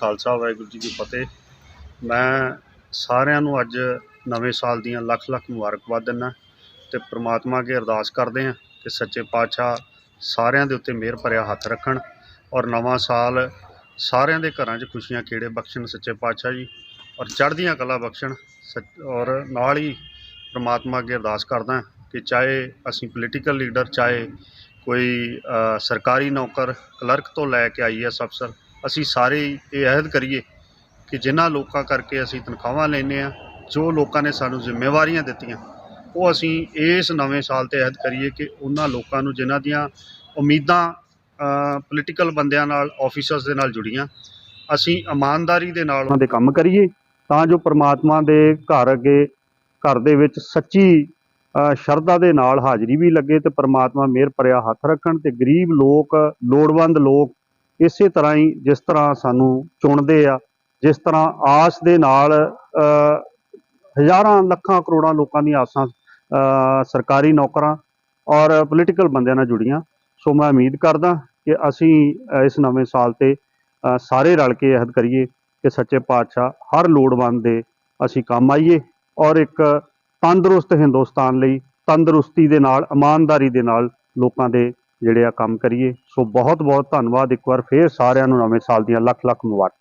ਖਾਲਸਾ, ਵਾਹਿਗੁਰੂ ਜੀ ਕੀ ਫਤਿਹ। ਮੈਂ ਸਾਰਿਆਂ ਨੂੰ ਅੱਜ ਨਵੇਂ ਸਾਲ ਦੀਆਂ ਲੱਖ ਲੱਖ ਮੁਬਾਰਕਬਾਦ ਦਿੰਦਾ ਤੇ ਪ੍ਰਮਾਤਮਾ ਅੱਗੇ ਅਰਦਾਸ ਕਰਦੇ ਹਾਂ ਕਿ ਸੱਚੇ ਪਾਤਸ਼ਾਹ ਸਾਰਿਆਂ ਦੇ ਉੱਤੇ ਮਿਹਰ ਭਰਿਆ ਹੱਥ ਰੱਖਣ ਔਰ ਨਵਾਂ ਸਾਲ ਸਾਰਿਆਂ ਦੇ ਘਰਾਂ 'ਚ ਖੁਸ਼ੀਆਂ ਖੇੜੇ ਬਖਸ਼ਣ ਸੱਚੇ ਪਾਤਸ਼ਾਹ ਜੀ ਔਰ ਚੜ੍ਹਦੀਆਂ ਕਲਾ ਬਖਸ਼ਣ ਸੱਚ- ਔਰ ਨਾਲ ਹੀ ਪ੍ਰਮਾਤਮਾ ਅੱਗੇ ਅਰਦਾਸ ਕਰਦਾ ਕਿ ਚਾਹੇ ਅਸੀਂ ਪੋਲੀਟੀਕਲ ਲੀਡਰ ਚਾਹੇ ਕੋਈ ਸਰਕਾਰੀ ਨੌਕਰ ਕਲਰਕ ਤੋਂ ਲੈ ਕੇ ਆਈਐਸ ਅਫਸਰ ਅਸੀਂ ਸਾਰੇ ਇਹ ਅਹਿਦ ਕਰੀਏ ਕਿ ਜਿਨ੍ਹਾਂ ਲੋਕਾਂ ਕਰਕੇ ਅਸੀਂ ਤਨਖਾਹਾਂ ਲੈਂਦੇ ਆ ਜੋ ਲੋਕਾਂ ਨੇ ਸਾਨੂੰ ਜ਼ਿੰਮੇਵਾਰੀਆਂ ਦਿੱਤੀਆਂ, ਉਹ ਅਸੀਂ ਇਸ ਨਵੇਂ ਸਾਲ ਤੇ ਅਹਿਦ ਕਰੀਏ ਕਿ ਉਹਨਾਂ ਲੋਕਾਂ ਨੂੰ ਜਿਨ੍ਹਾਂ ਦੀਆਂ ਉਮੀਦਾਂ ਪੋਲੀਟੀਕਲ ਬੰਦਿਆਂ ਨਾਲ ਆਫੀਸਰਸ ਦੇ ਨਾਲ ਜੁੜੀਆਂ, ਅਸੀਂ ਇਮਾਨਦਾਰੀ ਦੇ ਨਾਲ ਉਹਨਾਂ ਦੇ ਕੰਮ ਕਰੀਏ, ਤਾਂ ਜੋ ਪ੍ਰਮਾਤਮਾ ਦੇ ਘਰ ਅੱਗੇ, ਘਰ ਦੇ ਵਿੱਚ ਸੱਚੀ ਸ਼ਰਧਾ ਦੇ ਨਾਲ ਹਾਜ਼ਰੀ ਵੀ ਲੱਗੇ ਤੇ ਪ੍ਰਮਾਤਮਾ ਮਿਹਰ ਭਰਿਆ ਹੱਥ ਰੱਖਣ ਤੇ ਗਰੀਬ ਲੋਕ, ਲੋੜਵੰਦ ਲੋਕ ਇਸੇ ਤਰ੍ਹਾਂ ਹੀ ਜਿਸ ਤਰ੍ਹਾਂ ਸਾਨੂੰ ਚੁਣਦੇ ਆ, ਜਿਸ ਤਰ੍ਹਾਂ ਆਸ ਦੇ ਨਾਲ ਹਜ਼ਾਰਾਂ ਲੱਖਾਂ ਕਰੋੜਾਂ ਲੋਕਾਂ ਦੀਆਂ ਆਸਾਂ ਸਰਕਾਰੀ ਨੌਕਰਾਂ ਔਰ ਪੋਲੀਟੀਕਲ ਬੰਦਿਆਂ ਨਾਲ ਜੁੜੀਆਂ। ਸੋ ਮੈਂ ਉਮੀਦ ਕਰਦਾ ਕਿ ਅਸੀਂ ਇਸ ਨਵੇਂ ਸਾਲ ਤੇ ਸਾਰੇ ਰਲ ਕੇ ਅਹਿਦ ਕਰੀਏ ਕਿ ਸੱਚੇ ਪਾਤਸ਼ਾਹ ਹਰ ਲੋੜਵੰਦ ਦੇ ਅਸੀਂ ਕੰਮ ਆਈਏ ਔਰ ਇੱਕ ਤੰਦਰੁਸਤ ਹਿੰਦੁਸਤਾਨ ਲਈ ਤੰਦਰੁਸਤੀ ਦੇ ਨਾਲ, ਇਮਾਨਦਾਰੀ ਦੇ ਨਾਲ ਲੋਕਾਂ ਦੇ ਜਿਹੜੇ ਆ ਕੰਮ ਕਰੀਏ। ਸੋ ਬਹੁਤ ਬਹੁਤ ਧੰਨਵਾਦ ਇੱਕ ਵਾਰ ਫੇਰ ਸਾਰਿਆਂ ਨੂੰ ਨਵੇਂ ਸਾਲ ਦੀਆਂ ਲੱਖ ਲੱਖ ਮੁਬਾਰਕਾਂ।